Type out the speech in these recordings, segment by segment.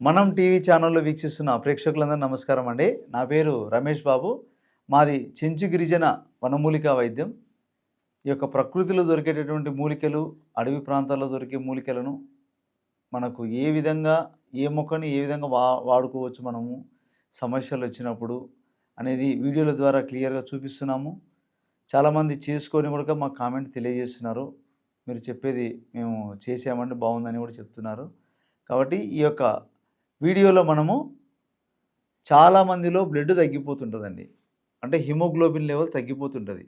మనం టీవీ ఛానల్లో వీక్షిస్తున్న ప్రేక్షకులందరూ నమస్కారం అండి. నా పేరు రమేష్ బాబు. మాది చెంచు గిరిజన వనమూలికా వైద్యం. ఈ యొక్క ప్రకృతిలో దొరికేటటువంటి మూలికలు అడవి ప్రాంతాల్లో దొరికే మూలికలను మనకు ఏ విధంగా ఏ మొక్కని ఏ విధంగా వా వాడుకోవచ్చు మనము సమస్యలు వచ్చినప్పుడు అనేది వీడియోల ద్వారా క్లియర్గా చూపిస్తున్నాము. చాలామంది చేసుకొని కూడా మాకు కామెంట్ తెలియజేస్తున్నారు. మీరు చెప్పేది మేము చేసామంటే బాగుందని కూడా చెప్తున్నారు. కాబట్టి ఈ యొక్క వీడియోలో మనము చాలామందిలో బ్లడ్ తగ్గిపోతుంటుందండి. అంటే హిమోగ్లోబిన్ లెవెల్ తగ్గిపోతుంటుంది.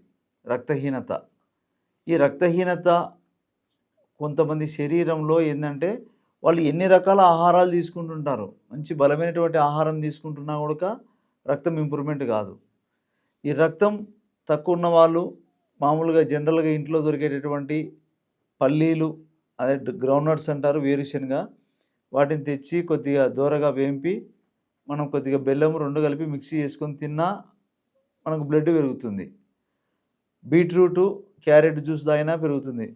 రక్తహీనత. ఈ రక్తహీనత కొంతమంది శరీరంలో ఏంటంటే వాళ్ళు ఎన్ని రకాల ఆహారాలు తీసుకుంటుంటారు మంచి బలమైనటువంటి ఆహారం తీసుకుంటున్నా కూడా రక్తం ఇంప్రూవ్మెంట్ కాదు. ఈ రక్తం తక్కువ ఉన్న వాళ్ళు మామూలుగా జనరల్గా ఇంట్లో దొరికేటటువంటి పల్లీలు అదే గ్రౌండ్ నట్స్ అంటారు వేరుశనగ వాటిని తెచ్చి కొద్దిగా దూరగా వేంపి మనం కొద్దిగా బెల్లం రెండు కలిపి మిక్సీ చేసుకొని తిన్నా మనకు బ్లడ్ పెరుగుతుంది. బీట్రూటు క్యారెట్ జ్యూస్ తాగినా పెరుగుతుంది.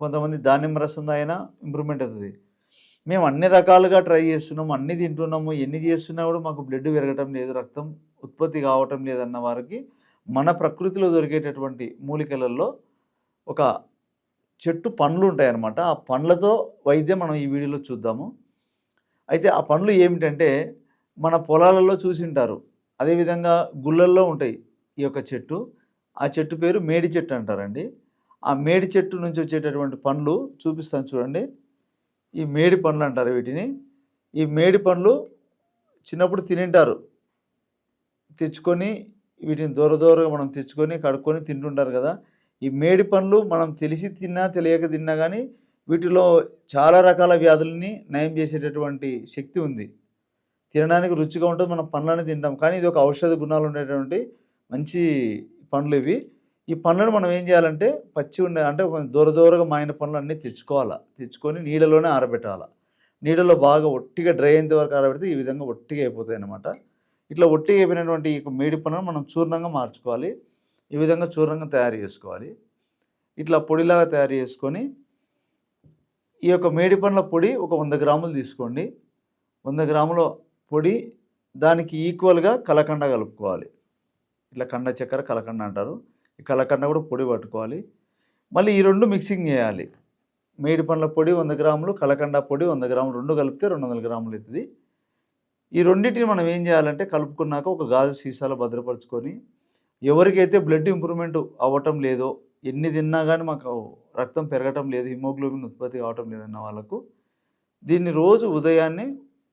కొంతమంది దానిమ్మ రసం తాగినా ఇంప్రూవ్మెంట్ అవుతుంది. మేము అన్ని రకాలుగా ట్రై చేస్తున్నాము అన్ని తింటున్నాము ఎన్ని చేస్తున్నా కూడా మాకు బ్లడ్ పెరగటం లేదు రక్తం ఉత్పత్తి కావటం లేదన్న వారికి మన ప్రకృతిలో దొరికేటటువంటి మూలికలలో ఒక చెట్టు పండ్లు ఉంటాయన్నమాట. ఆ పండ్లతో వైద్యం మనం ఈ వీడియోలో చూద్దాము. అయితే ఆ పండ్లు ఏమిటంటే మన పొలాలలో చూసింటారు. అదేవిధంగా గుళ్ళల్లో ఉంటాయి ఈ యొక్క చెట్టు. ఆ చెట్టు పేరు మేడి చెట్టు అంటారండి. ఆ మేడి చెట్టు నుంచి వచ్చేటటువంటి పండ్లు చూపిస్తాను చూడండి. ఈ మేడి పండ్లు అంటారు వీటిని. ఈ మేడి పండ్లు చిన్నప్పుడు తినింటారు. తెచ్చుకొని వీటిని దూర దూరంగా మనం తెచ్చుకొని కడుక్కొని తింటుంటారు కదా. ఈ మేడి పండ్లు మనం తెలిసి తిన్నా తెలియక తిన్నా కానీ వీటిలో చాలా రకాల వ్యాధుల్ని నయం చేసేటటువంటి శక్తి ఉంది. తినడానికి రుచిగా ఉంటుంది మనం పండ్లని తింటాం. కానీ ఇది ఒక ఔషధ గుణాలు ఉండేటువంటి మంచి పండ్లు ఇవి. ఈ పండ్లను మనం ఏం చేయాలంటే పచ్చి ఉండే అంటే కొంచెం దూర దూరగా మాయిన పండ్లు అన్నీ తెచ్చుకోవాలా. తెచ్చుకొని నీడలోనే ఆరబెట్టాలా. నీడలో బాగా ఒట్టిగా డ్రై అయ్యేంత వరకు ఆరబెడితే ఈ విధంగా ఒట్టిగా అయిపోతాయి అన్నమాట ఇట్లా ఒట్టిగా అయిపోయినటువంటి ఈ మేడి పనులను మనం చూర్ణంగా మార్చుకోవాలి. ఈ విధంగా చూర్ణంగా తయారు చేసుకోవాలి. ఇట్లా పొడిలాగా తయారు చేసుకొని ఈ యొక్క మేడి పండ్ల పొడి ఒక వంద గ్రాములు తీసుకోండి. వంద గ్రాముల పొడి దానికి ఈక్వల్గా కలకండ కలుపుకోవాలి. ఇట్లా కండ చక్కెర కలకండ అంటారు. ఈ కలకండ కూడా పొడి పట్టుకోవాలి. మళ్ళీ ఈ రెండు మిక్సింగ్ చేయాలి. మేడి పండ్ల పొడి వంద గ్రాములు కలకండ పొడి వంద గ్రాములు రెండు కలిపితే రెండు వందల గ్రాములు అవుతుంది. ఈ రెండింటిని మనం ఏం చేయాలంటే కలుపుకున్నాక ఒక గాజు సీసాలో భద్రపరుచుకొని ఎవరికైతే బ్లడ్ ఇంప్రూవ్మెంట్ అవ్వటం లేదో ఎన్ని తిన్నా కానీ మాకు రక్తం పెరగటం లేదు హిమోగ్లోబిన్ ఉత్పత్తి కావటం లేదన్న వాళ్ళకు దీన్ని రోజు ఉదయాన్నే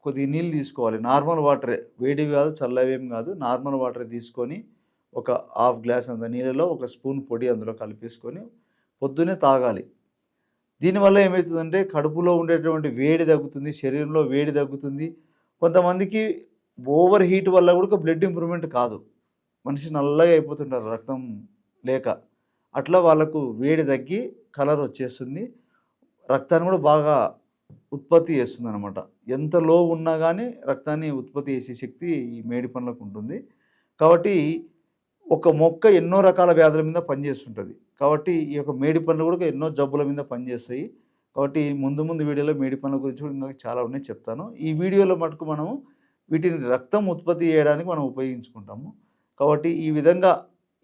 కొద్దిగా నీళ్ళు తీసుకోవాలి. నార్మల్ వాటరే వేడివి కాదు చల్లవేం కాదు. నార్మల్ వాటర్ తీసుకొని ఒక హాఫ్ గ్లాస్ అంత నీళ్ళలో ఒక స్పూన్ పొడి అందులో కలిపేసుకొని పొద్దునే తాగాలి. దీనివల్ల ఏమవుతుందంటే కడుపులో ఉండేటువంటి వేడి తగ్గుతుంది శరీరంలో వేడి తగ్గుతుంది. కొంతమందికి ఓవర్ హీట్ వల్ల కూడా బ్లడ్ ఇంప్రూవ్మెంట్ కాదు. మనిషి నల్లగా అయిపోతుంటారు రక్తం లేక. అట్లా వాళ్ళకు వేడి తగ్గి కలర్ వచ్చేస్తుంది. రక్తాన్ని కూడా బాగా ఉత్పత్తి చేస్తుంది అనమాట ఎంత లో ఉన్నా కానీ రక్తాన్ని ఉత్పత్తి చేసే శక్తి ఈ మేడి పండ్లకు ఉంటుంది. కాబట్టి ఒక మొక్క ఎన్నో రకాల వ్యాధుల మీద పనిచేస్తుంటుంది. కాబట్టి ఈ యొక్క మేడి పండ్లు కూడా ఎన్నో జబ్బుల మీద పనిచేస్తాయి. కాబట్టి ముందు ముందు వీడియోలో మేడి పండ్ల గురించి కూడా ఇంకా చాలా ఉన్నాయి చెప్తాను. ఈ వీడియోలో మటుకు మనము వీటిని రక్తం ఉత్పత్తి చేయడానికి మనం ఉపయోగించుకుంటాము. కాబట్టి ఈ విధంగా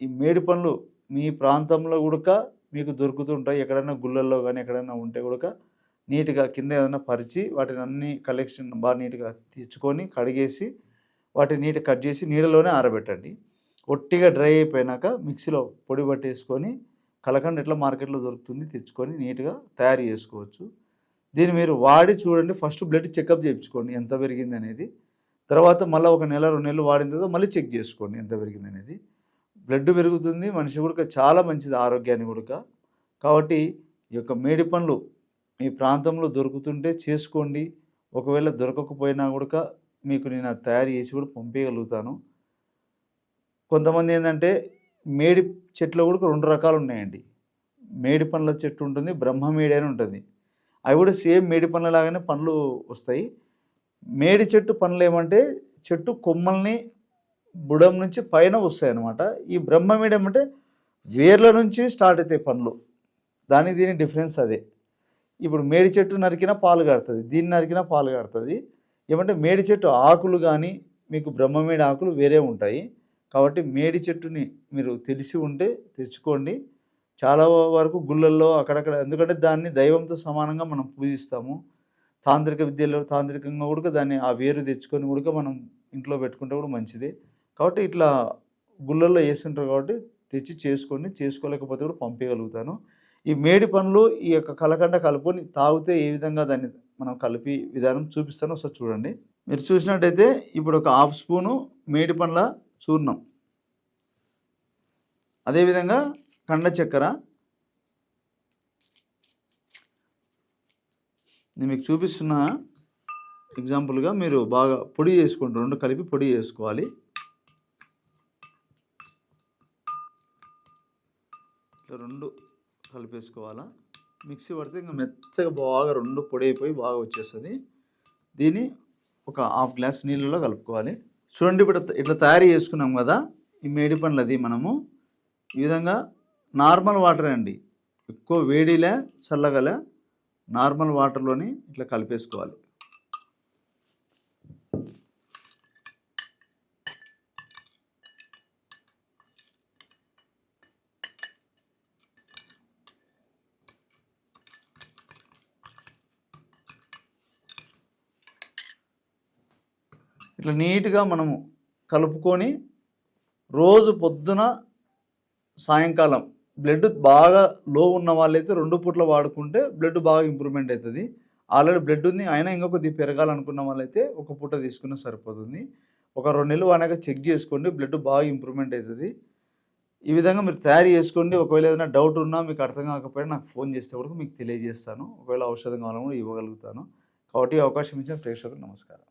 ఈ మేడి పండ్లు మీ ప్రాంతంలో కూడా మీకు దొరుకుతుంటాయి. ఎక్కడైనా గుళ్ళల్లో కానీ ఎక్కడైనా ఉంటే కూడా నీట్గా కింద ఏదైనా పరిచి వాటిని అన్ని కలెక్షన్ బాగా నీట్గా తెచ్చుకొని కడిగేసి వాటిని నీట్గా కట్ చేసి నీడలోనే ఆరబెట్టండి. ఒట్టిగా డ్రై అయిపోయినాక మిక్సీలో పొడి పట్టేసుకొని కలకండ ఎట్లా మార్కెట్లో దొరుకుతుంది తెచ్చుకొని నీట్గా తయారు చేసుకోవచ్చు. దీన్ని మీరు వాడి చూడండి. ఫస్ట్ బ్లడ్ చెకప్ చేయించుకోండి. ఎంత పెరిగింది అనేది తర్వాత మళ్ళీ ఒక నెల రెండు నెలలు వాడిన తర్వాత మళ్ళీ చెక్ చేసుకోండి ఎంత పెరిగింది అనేది. బ్లడ్ పెరుగుతుంది మనిషి కూడా చాలా మంచిది ఆరోగ్యాన్ని కూడా కాబట్టి ఈ యొక్క మేడి పండ్లు మీ ప్రాంతంలో దొరుకుతుంటే చేసుకోండి. ఒకవేళ దొరకకపోయినా కూడా మీకు నేను అది తయారు చేసి కూడా పంపించగలుగుతాను. కొంతమంది ఏంటంటే మేడి చెట్లు కూడా రెండు రకాలు ఉన్నాయండి. మేడి పండ్ల చెట్టు ఉంటుంది బ్రహ్మ మేడి అని ఉంటుంది. అవి కూడా సేమ్ మేడి పండ్ల లాగానే పండ్లు వస్తాయి. మేడి చెట్టు పనులు ఏమంటే చెట్టు కొమ్మల్ని బుడం నుంచి పైన వస్తాయి అన్నమాట ఈ బ్రహ్మమేడి ఏమంటే వేర్ల నుంచి స్టార్ట్ అవుతాయి పనులు. దాని దీని డిఫరెన్స్ అదే. ఇప్పుడు మేడి చెట్టు నరికినా పాలు కారుతుంది దీన్ని నరికినా పాలు కారుతుంది. ఏమంటే మేడి చెట్టు ఆకులు కానీ మీకు బ్రహ్మమేడి ఆకులు వేరే ఉంటాయి. కాబట్టి మేడి చెట్టుని మీరు తెలిసి ఉంటే తెచ్చుకోండి. చాలా వరకు గుళ్ళల్లో అక్కడక్కడ ఎందుకంటే దాన్ని దైవంతో సమానంగా మనం పూజిస్తాము. తాంత్రిక విద్యలో తాంత్రికంగా కూడా దాన్ని ఆ వేరు తెచ్చుకొని కూడా మనం ఇంట్లో పెట్టుకుంటే కూడా మంచిది. కాబట్టి ఇట్లా గుళ్ళల్లో వేస్తుంటారు కాబట్టి తెచ్చి చేసుకొని చేసుకోలేకపోతే కూడా పంపించగలుగుతాను ఈ మేడి పనులు ఈ యొక్క కలకండ కలుపుకొని తాగితే ఏ విధంగా దాన్ని మనం కలిపి విధానం చూపిస్తాను ఒకసారి చూడండి. మీరు చూసినట్టయితే ఇప్పుడు ఒక హాఫ్ స్పూను మేడి పండ్ల చూర్ణం. అదేవిధంగా కండ చక్కెర నేను మీకు చూపిస్తున్న ఎగ్జాంపుల్గా మీరు బాగా పొడి చేసుకోండి రెండు కలిపి పొడి చేసుకోవాలి. ఇట్లా రెండు కలిపేసుకోవాలా. మిక్సీ పడితే ఇంకా మెత్తగా బాగా రెండు పొడి అయిపోయి బాగా వచ్చేస్తుంది. దీన్ని ఒక హాఫ్ గ్లాస్ నీళ్ళలో కలుపుకోవాలి. చూడండి ఇప్పుడు ఇట్లా తయారు చేసుకున్నాం కదా ఈ మేడి పండ్లది మనము. ఈ విధంగా నార్మల్ వాటర్ అండి. ఎక్కువ వేడిలే చల్లగలే. నార్మల్ వాటర్లోని ఇట్లా కలిపేసుకోవాలి. ఇట్లా నీట్గా మనము కలుపుకొని రోజు పొద్దున సాయంకాలం బ్లడ్ బాగా లో ఉన్న వాళ్ళైతే రెండు పూట్ల వాడుకుంటే బ్లడ్ బాగా ఇంప్రూవ్మెంట్ అవుతుంది ఆల్రెడీ బ్లడ్ ఉంది అయినా ఇంకా కొద్దిగా పెరగాలనుకున్న వాళ్ళైతే ఒక పూట తీసుకున్న సరిపోతుంది. ఒక రెండు నెలలు వాడాక చెక్ చేసుకోండి బ్లడ్ బాగా ఇంప్రూవ్మెంట్ అవుతుంది ఈ విధంగా మీరు తయారు చేసుకోండి. ఒకవేళ ఏదైనా డౌట్ ఉన్నా మీకు అర్థం కాకపోయినా నాకు ఫోన్ చేస్తే కూడా మీకు తెలియజేస్తాను. ఒకవేళ ఔషధం కావాలని కూడా ఇవ్వగలుగుతాను. కాబట్టి అవకాశం ఇచ్చిన ప్రేక్షకులకు నమస్కారం.